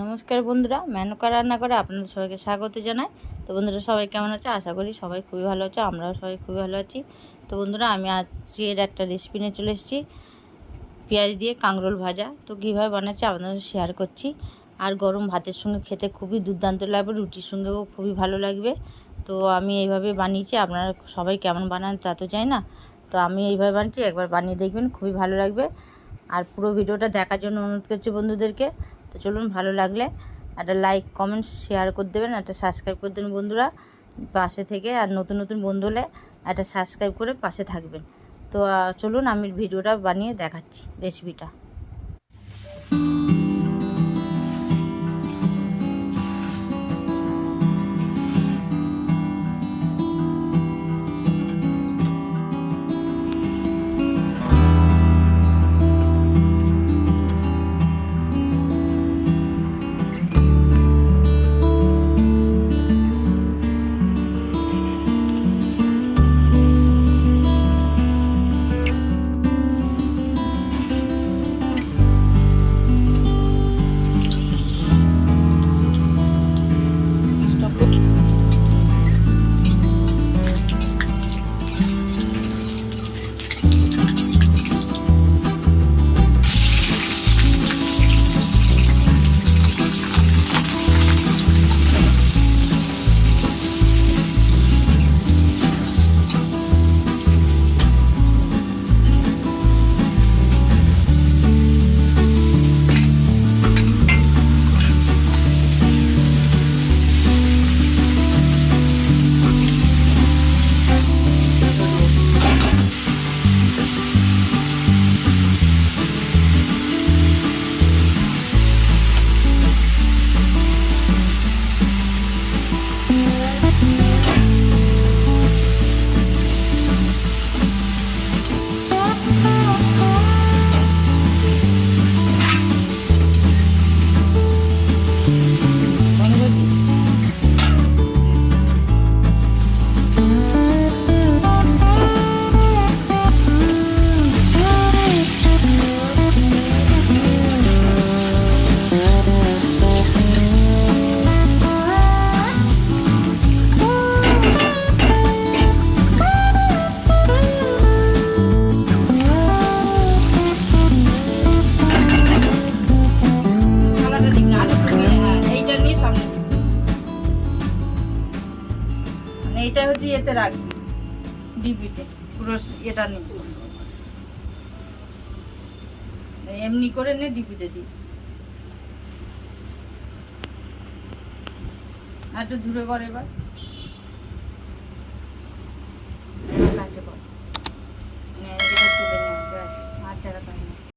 নমস্কার বন্ধুরা, মেনকা রান্না করে আপনাদের সবাইকে স্বাগত জানাই। তো বন্ধুরা, সবাই কেমন আছে? আশা করি সবাই খুবই ভালো আছে, আমরাও সবাই খুবই ভালো আছি। তো বন্ধুরা, আমি আজকের একটা রেসিপি নিয়ে চলে এসেছি। পেঁয়াজ দিয়ে কাঁকরোল ভাজা। তো কীভাবে বানাচ্ছি আপনাদের শেয়ার করছি। আর গরম ভাতের সঙ্গে খেতে খুবই দুর্দান্ত লাগবে, রুটির সঙ্গেও খুবই ভালো লাগবে। তো আমি এইভাবে বানিয়েছি, আপনারা সবাই কেমন বানান তা তো চাই না। তো আমি এইভাবে বানিয়েছি, একবার বানিয়ে দেখবেন, খুবই ভালো লাগবে। আর পুরো ভিডিওটা দেখার জন্য অনুরোধ করছি বন্ধুদেরকে। তো চলুন ভালো লাগলে একটা লাইক কমেন্ট শেয়ার করে দেবেন, একটা সাবস্ক্রাইব করে দেবেন বন্ধুরা। পাশে থেকে আর নতুন নতুন বন্ধু হলে একটা সাবস্ক্রাইব করে পাশে থাকবেন। তো চলুন আমি ভিডিওটা বানিয়ে দেখাচ্ছি রেসিপিটা এইটা হচ্ছে এতে রাখবি। ডিপিতে পুরো এটা নিয়ে এমনি করে নে ডিপিতে দিবি একটু দূরে করে এবার।